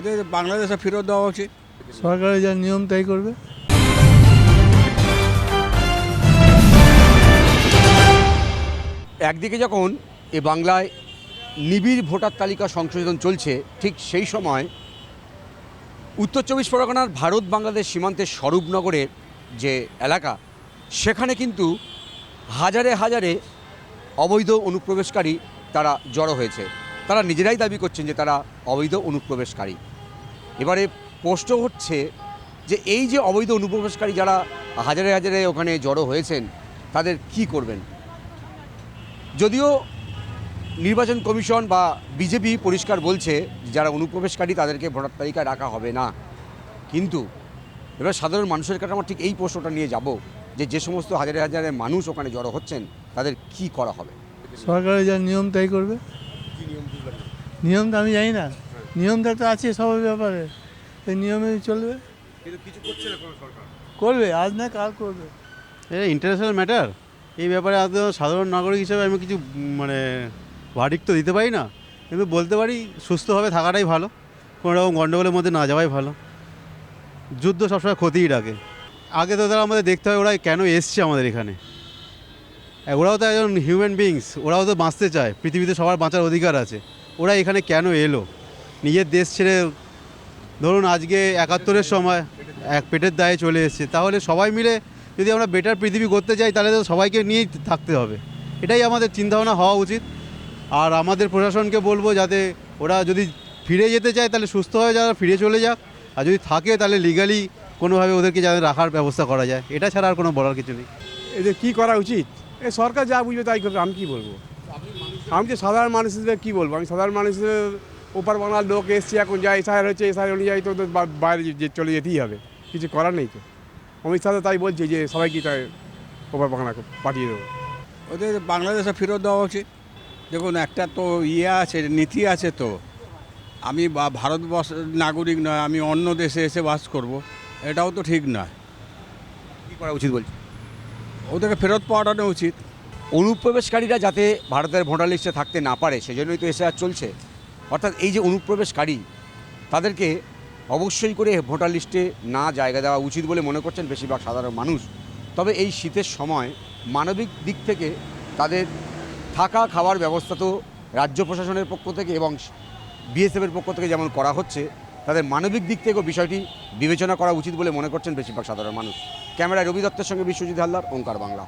ওদের বাংলাদেশে ফেরত দেওয়া উচিত। সরকারের যা নিয়ম তাই করবে? একদিকে যখন এ বাংলায় নিবিড় ভোটার তালিকা সংশোধন চলছে ঠিক সেই সময় উত্তর চব্বিশ পরগনার ভারত বাংলাদেশ সীমান্তের স্বরূপনগরের যে এলাকা সেখানে কিন্তু হাজারে হাজারে অবৈধ অনুপ্রবেশকারী তারা জড়ো হয়েছে। তারা নিজেরাই দাবি করছেন যে তারা অবৈধ অনুপ্রবেশকারী। এবারে প্রশ্ন হচ্ছে যে এই যে অবৈধ অনুপ্রবেশকারী যারা হাজারে হাজারে ওখানে জড়ো হয়েছেন তাদের কি করবেন? যদিও নির্বাচন কমিশন বা বিজেপি পরিষ্কার বলছে যারা অনুপ্রবেশকারী তাদেরকে ভোটার তালিকায় রাখা হবে না। কিন্তু এবার সাধারণ মানুষের কাছে আমার ঠিক এই প্রশ্নটা নিয়ে যাব যে যে সমস্ত হাজারে হাজারে মানুষ ওখানে জড়ো হচ্ছেন তাদের কি করা হবে? সরকারের যা নিয়ম তাই করবে? নিয়ম তো আমি জানি না। নিয়মটা তো আছে সবার ব্যাপারে। এই নিয়মে চলবে। করবে আজ না কাল করবে। এটা ইন্টারন্যাশনাল ম্যাটার এই ব্যাপারে আদৌ সাধারণ নাগরিক হিসেবে আমি কিছু মানে ভার্ডিক তো দিতে পারি না। কিন্তু বলতে পারি সুস্থভাবে থাকাটাই ভালো। কোনো রকম গণ্ডগোলের মধ্যে না যাওয়াই ভালো। যুদ্ধ সবসময় ক্ষতিই ডাকে। আগে তো তারা আমাদের দেখতে হয় ওরা কেন এসছে আমাদের এখানে? ওরাও তো একজন হিউম্যান বিংস ওরাও তো বাঁচতে চায়। পৃথিবীতে সবার বাঁচার অধিকার আছে। ওরা এখানে কেন এলো? নিজের দেশ ছেড়ে ধরুন আজকে একাত্তরের সময় এক পেটের দায়ে চলে এসেছে, তাহলে সবাই মিলে যদি আমরা বেটার পৃথিবী করতে চাই, তাহলে তো সবাইকে নিয়েই থাকতে হবে। এটাই আমাদের চিন্তাভাবনা হওয়া উচিত। আর আমাদের প্রশাসনকে বলব যাতে ওরা যদি ফিরে যেতে চায়, তাহলে সুস্থ হয়ে যারা ফিরে চলে যাক। আর যদি থাকে, তাহলে লিগালি কোনোভাবে ওদেরকে যাতে রাখার ব্যবস্থা করা যায়। এটা ছাড়া আর কোনো বলার কিছু নেই। এদের কী করা উচিত? এ সরকার যা বুঝবে তাই করবে, আমি কী বলব? আমি যে সাধারণ মানুষ হিসেবে কী বলব? আমি সাধারণ মানুষ হিসেবে ওপার বাংলার লোক এসছে এখন যা এসআইআর হচ্ছে এসআইআর অনুযায়ী তো বাইরে যে- চলে যেতেই হবে। কিছু করার নেই তো। অমিত শাহ তাই বলছে যে সবাইকে তাই ওপার বাংলা পাঠিয়ে দেবো। ওদের বাংলাদেশে ফেরত দেওয়া উচিত। দেখুন একটা তো ইয়ে আছে নীতি আছে তো। আমি বা- ভারতবর্ষের নাগরিক নয় আমি অন্য দেশে এসে বাস করব। এটাও তো ঠিক নয়। কি করা উচিত বলছি ওদেরকে ফেরত পাঠানো উচিত। অনুপ্রবেশকারীরা যাতে ভারতের ভোটার লিস্টে থাকতে না পারে সেজন্যই তো এসে আর চলছে। অর্থাৎ এই যে অনুপ্রবেশকারী, তাদেরকে অবশ্যই করে ভোটার লিস্টে না জায়গা দেওয়া উচিত বলে মনে করছেন বেশিরভাগ সাধারণ মানুষ। তবে এই শীতের সময় মানবিক দিক থেকে তাদের থাকা খাওয়ার ব্যবস্থা তো রাজ্য প্রশাসনের পক্ষ থেকে এবং বিএসএফের পক্ষ থেকে যেমন করা হচ্ছে, তাদের মানবিক দিক থেকেও বিষয়টি বিবেচনা করা উচিত বলে মনে করছেন বেশিরভাগ সাধারণ মানুষ। ক্যামেরায় রবি দত্তের সঙ্গে বিশ্বজিৎ হালদার, ওঙ্কার বাংলা।